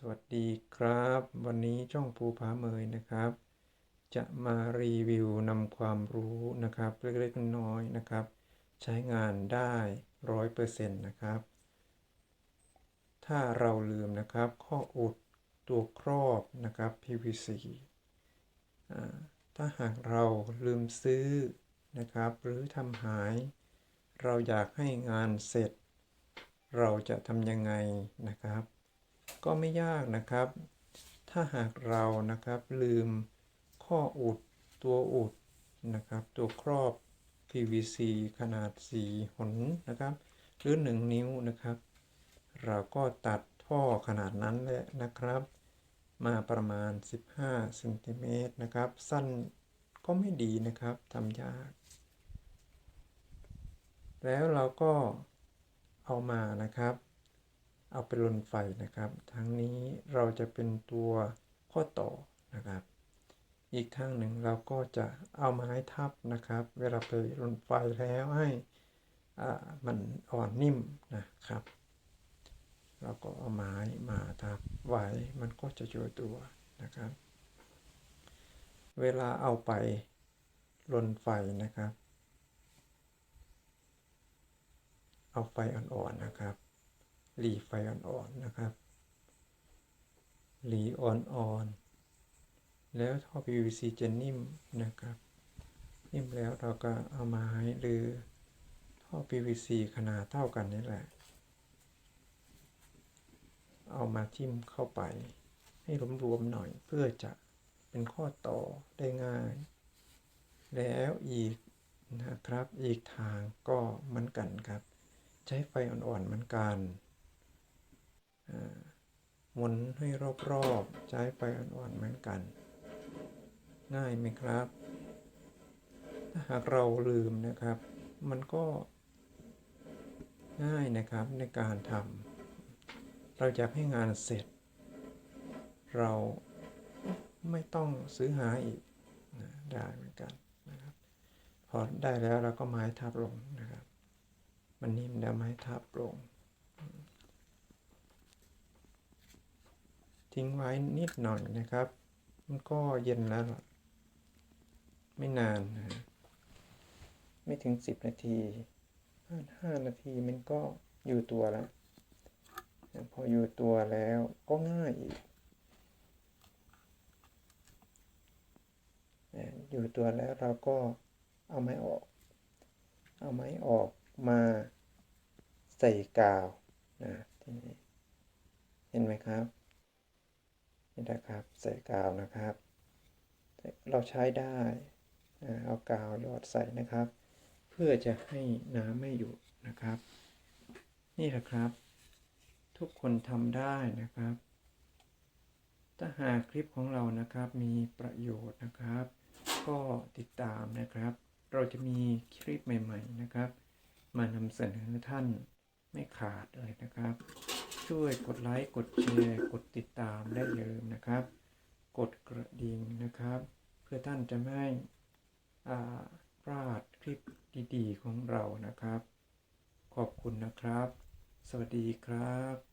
สวัสดีครับ วันนี้ช่องภูผาเมยนะครับ จะมารีวิวนำความรู้นะครับเล็กๆน้อยๆนะครับ ใช้งานได้ร้อยเปอร์เซ็นต์นะครับ ถ้าเราลืมนะครับ ข้ออุดตัวครอบนะครับ PVC ถ้าหากเราลืมซื้อนะครับ หรือทำหาย เราอยากให้งานเสร็จ เราจะทำยังไงนะครับ ก็ไม่ยากนะครับ ถ้าหากเรานะครับลืมข้ออุดตัวอุดนะครับ ตัวครอบ PVC ขนาด 4 หนนะครับ หรือ 1 นิ้วนะครับ เราก็ตัดท่อขนาดนั้นแหละนะครับ มาประมาณ 15เซนติเมตรนะครับ สั้นก็ไม่ดีนะครับทำยาก แล้วเราก็เอามานะครับ เอาไปลนไฟนะครับทั้งนี้เราจะเป็นตัวข้อต่อนะครับ อีกทางหนึ่งเราก็จะเอาไม้ทับนะครับ เวลาไปลนไฟแล้วให้อ่ามันอ่อนนิ่มนะครับ เราก็เอาไม้มาทับไว้มันก็จะอยู่ตัวนะครับ เวลาเอาไปลนไฟนะครับ เอาไฟอ่อนๆนะครับ หลีไฟอ่อนๆนะครับ หลีอ่อนๆ แล้วท่อ PVC จะนิ่มนะครับ นิ่มแล้วเราก็เอาไม้หรือท่อ PVC ขนาดเท่ากันนี่แหละ เอามาทิ่มเข้าไป ให้รวมๆหน่อยเพื่อจะเป็นข้อต่อได้ง่าย แล้วอีกนะครับ อีกทางก็เหมือนกันครับ ใช้ไฟอ่อนๆเหมือนกัน หมุนให้รอบๆ ใช้ไฟอ่อนๆเหมือนกัน ง่ายไหมครับ ถ้าหากเราลืมนะครับ มันก็ง่ายนะครับในการทำเราอยากให้งานเสร็จ เราไม่ต้องซื้อหาอีกนะได้เหมือนกันนะครับ พอได้แล้วเราก็ไม้ทับลงนะครับ มันนิ่มแล้วไม้ทับลง ทิ้งไว้นิดหน่อยนะครับ มันก็เย็นแล้ว ไม่นานนะไม่ถึงสิบนาทีห้านาทีมันก็อยู่ตัวแล้ว พออยู่ตัวแล้วก็ง่ายอีกอยู่ตัวแล้วเราก็เอาไม้ออก เอาไม้ออกมาใส่กาวนะทีนี้เห็นไหมครับ นี่นะครับ ใส่กาวนะครับ เราใช้ได้เอากาวหยอดใส่นะครับ เพื่อจะให้น้ำไม่อยู่นะครับ นี่แหละครับ ทุกคนทำได้นะครับ ถ้าหากคลิปของเรานะครับมีประโยชน์นะครับ ก็ติดตามนะครับ เราจะมีคลิปใหม่ ๆนะครับ มานำเสนอท่านไม่ขาดเลยนะครับ ช่วยกดไลค์กดแชร์กดติดตามได้เลยนะครับ กดกระดิ่งนะครับ เพื่อท่านจะไม่พลาดคลิปดีๆของเรานะครับ ขอบคุณนะครับ สวัสดีครับ